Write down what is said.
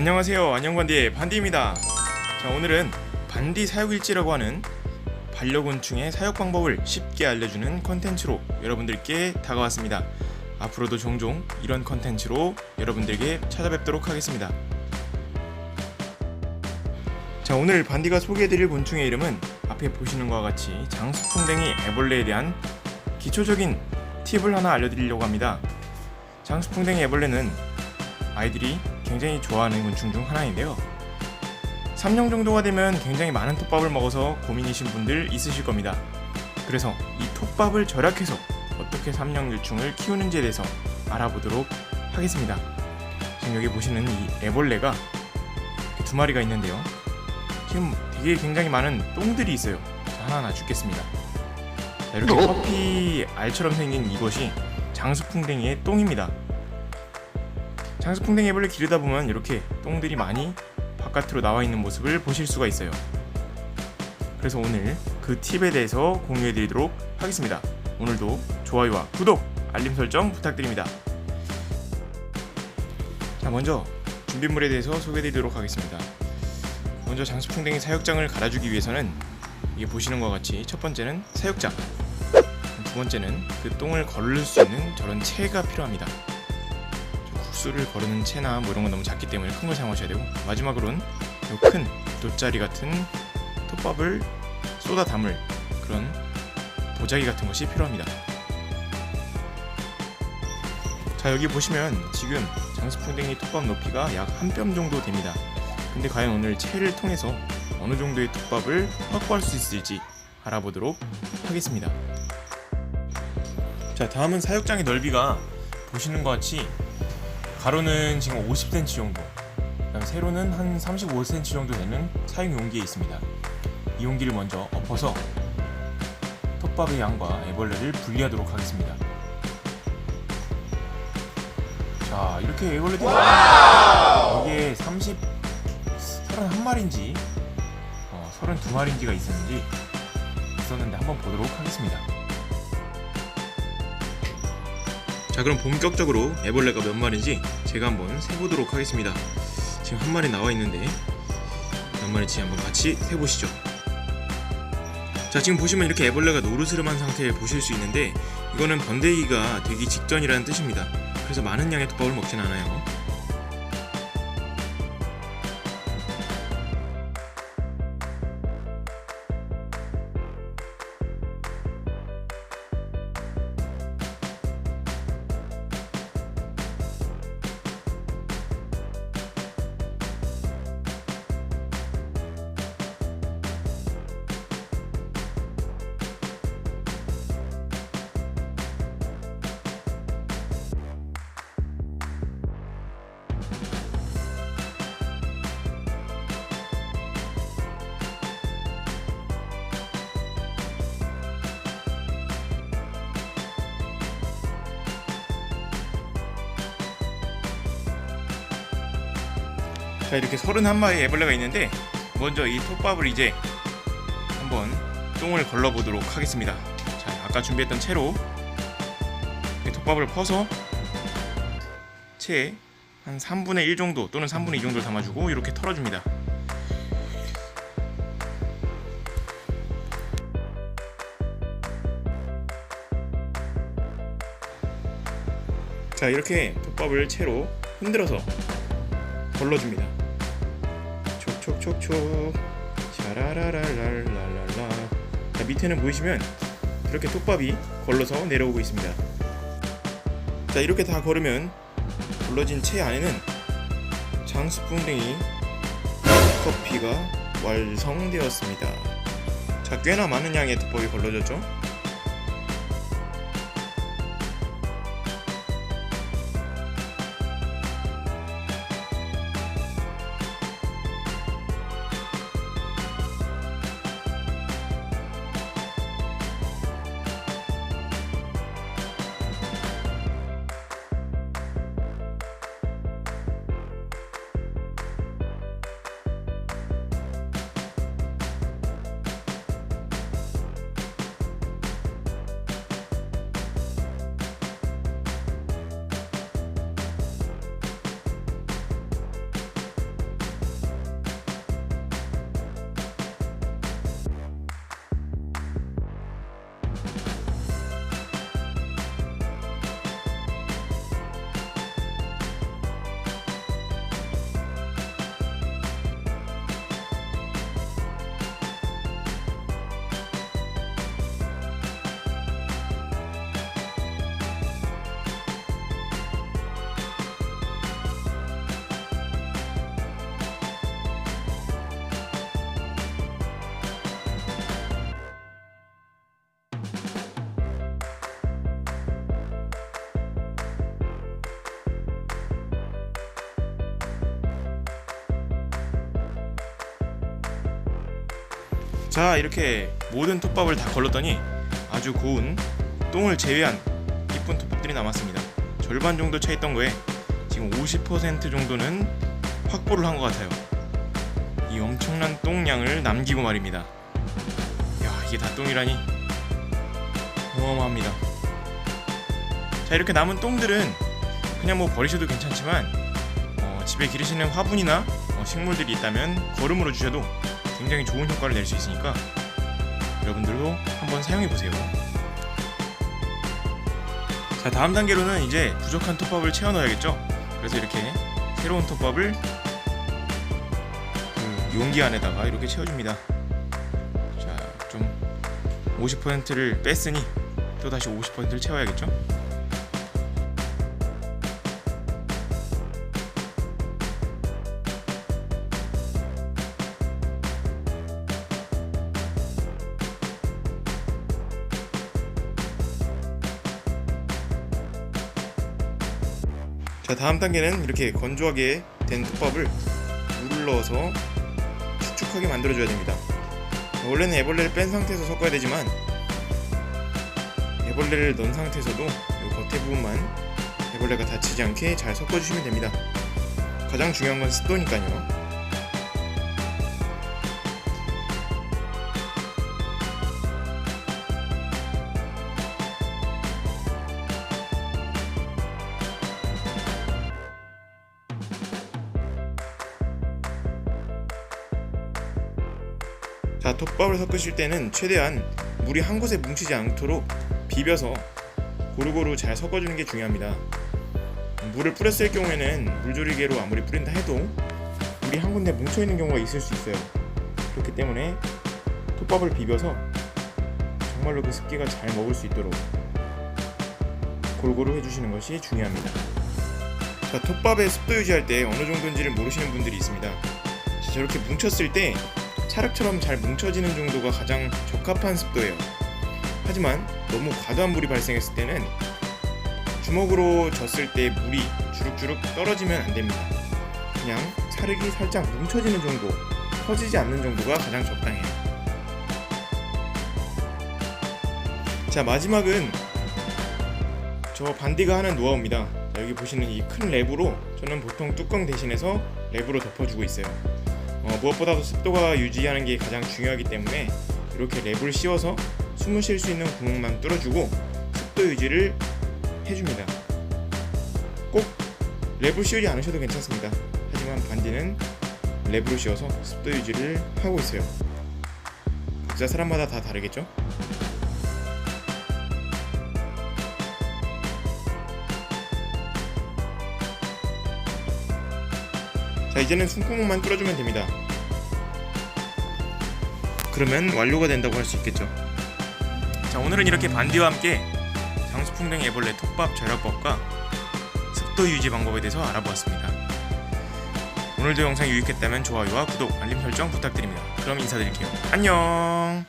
안녕하세요. 안녕반디의 반디입니다. 자, 오늘은 반디 사육일지라고 하는 반려곤충의 사육 방법을 쉽게 알려주는 컨텐츠로 여러분들께 다가왔습니다. 앞으로도 종종 이런 컨텐츠로 여러분들에게 찾아뵙도록 하겠습니다. 자, 오늘 반디가 소개해드릴 곤충의 이름은 앞에 보시는 것과 같이 장수풍뎅이 애벌레에 대한 기초적인 팁을 하나 알려드리려고 합니다. 장수풍뎅이 애벌레는 아이들이 굉장히 좋아하는 곤충 중 하나인데요. 3년 정도가 되면 굉장히 많은 톱밥을 먹어서 고민이신 분들 있으실 겁니다. 그래서 이 톱밥을 절약해서 어떻게 삼령 유충을 키우는지에 대해서 알아보도록 하겠습니다. 지금 여기 보시는 이 애벌레가 두 마리가 있는데요. 지금 되게 굉장히 많은 똥들이 있어요. 자, 하나하나 죽겠습니다. 자, 이렇게 커피 알처럼 생긴 이것이 장수풍뎅이의 똥입니다. 장수풍뎅이 애벌레 기르다 보면 이렇게 똥들이 많이 바깥으로 나와 있는 모습을 보실 수가 있어요. 그래서 오늘 그 팁에 대해서 공유해 드리도록 하겠습니다. 오늘도 좋아요와 구독, 알림 설정 부탁드립니다. 자, 먼저 준비물에 대해서 소개해 드리도록 하겠습니다. 먼저 장수풍뎅이 사육장을 갈아주기 위해서는 이게 보시는 것과 같이 첫 번째는 사육장, 두 번째는 그 똥을 걸을 수 있는 저런 채가 필요합니다. 국수를 거르는 채나 뭐 이런 건 너무 작기 때문에 큰 걸 사용하셔야 되고 마지막으로는 요큰 돗자리 같은 톱밥을 쏟아 담을 그런 보자기 같은 것이 필요합니다. 자 여기 보시면 지금 장수풍뎅이 톱밥 높이가 약 한 뼘 정도 됩니다. 근데 과연 오늘 채를 통해서 어느 정도의 톱밥을 확보할 수 있을지 알아보도록 하겠습니다. 자 다음은 사육장의 넓이가 보시는 것 같이 가로는 지금 50cm 정도 세로는 한 35cm 정도 되는 사육 용기에 있습니다. 이 용기를 먼저 엎어서 톱밥의 양과 애벌레를 분리하도록 하겠습니다. 자 이렇게 애벌레들이. 이게 30 31마리인지 어, 32마리인지가 있었는지 있었는데 한번 보도록 하겠습니다 자 그럼 본격적으로 애벌레가 몇 마리인지 제가 한번 세보도록 하겠습니다. 지금 한 마리 나와 있는데 몇 마리인지 한번 같이 세보시죠. 자 지금 보시면 이렇게 애벌레가 노르스름한 상태를 보실 수 있는데 이거는 번데기가 되기 직전이라는 뜻입니다. 그래서 많은 양의 톱밥을 먹진 않아요 자 이렇게 31마리 애벌레가 있는데 먼저 이 톱밥을 이제 한번 똥을 걸러보도록 하겠습니다 자 아까 준비했던 채로 이 톱밥을 퍼서 채에 한 3분의 1 정도 또는 3분의 2 정도를 담아주고 이렇게 털어줍니다 자 이렇게 톱밥을 채로 흔들어서 걸러줍니다. 촉촉촉촉 샤라라랄랄랄라 자 밑에는 보이시면 이렇게 톱밥이 걸러서 내려오고 있습니다. 자 이렇게 다 걸으면 걸러진 채 안에는 장수풍뎅이 커피가 완성되었습니다. 자 꽤나 많은 양의 톱밥이 걸러졌죠? 자 이렇게 모든 톱밥을 다 걸렀더니 아주 고운 똥을 제외한 이쁜 톱밥들이 남았습니다. 절반 정도 차 있던 거에 지금 50% 정도는 확보를 한 것 같아요. 이 엄청난 똥량을 남기고 말입니다. 야 이게 다 똥이라니 어마어마합니다. 자 이렇게 남은 똥들은 그냥 뭐 버리셔도 괜찮지만 어, 집에 기르시는 화분이나 어, 식물들이 있다면 거름으로 주셔도 굉장히 좋은 효과를 낼 수 있으니까 여러분들도 한번 사용해 보세요. 자 다음 단계로는 이제 부족한 톱밥을 채워 넣어야겠죠. 그래서 이렇게 새로운 톱밥을 그 용기 안에다가 이렇게 채워줍니다. 자 좀 50%를 뺐으니 또 다시 50%를 채워야겠죠. 자 다음 단계는 이렇게 건조하게 된 톱밥을 물을 넣어서 축축하게 만들어줘야 됩니다. 원래는 애벌레를 뺀 상태에서 섞어야 되지만 애벌레를 넣은 상태에서도 이 겉에 부분만 애벌레가 다치지 않게 잘 섞어주시면 됩니다. 가장 중요한 건 습도니까요. 자, 톱밥을 섞으실 때는 최대한 물이 한 곳에 뭉치지 않도록 비벼서 고루고루 잘 섞어주는 게 중요합니다. 물을 뿌렸을 경우에는 물조리개로 아무리 뿌린다 해도 물이 한 군데 뭉쳐 있는 경우가 있을 수 있어요. 그렇기 때문에 톱밥을 비벼서 정말로 그 습기가 잘 먹을 수 있도록 골고루 해주시는 것이 중요합니다. 자, 톱밥의 습도 유지할 때 어느 정도인지를 모르시는 분들이 있습니다. 자, 저렇게 뭉쳤을 때 찰흙처럼 잘 뭉쳐지는 정도가 가장 적합한 습도예요. 하지만 너무 과도한 물이 발생했을 때는 주먹으로 졌을 때 물이 주룩주룩 떨어지면 안 됩니다. 그냥 찰흙이 살짝 뭉쳐지는 정도, 퍼지지 않는 정도가 가장 적당해요. 자 마지막은 저 반디가 하는 노하우입니다. 자, 여기 보시는 이 큰 랩으로 저는 보통 뚜껑 대신해서 랩으로 덮어주고 있어요. 어, 무엇보다도 습도가 유지하는 게 가장 중요하기 때문에 이렇게 랩을 씌워서 숨을 쉴 수 있는 구멍만 뚫어주고 습도 유지를 해줍니다. 꼭 랩을 씌우지 않으셔도 괜찮습니다. 하지만 반디는 랩으로 씌워서 습도 유지를 하고 있어요. 각자 사람마다 다 다르겠죠? 자 이제는 숨구멍만 뚫어주면 됩니다. 그러면 완료가 된다고 할 수 있겠죠. 자 오늘은 이렇게 반디와 함께 장수풍뎅이 애벌레 톱밥 절약법과 습도 유지 방법에 대해서 알아보았습니다. 오늘도 영상이 유익했다면 좋아요와 구독, 알림 설정 부탁드립니다. 그럼 인사드릴게요. 안녕.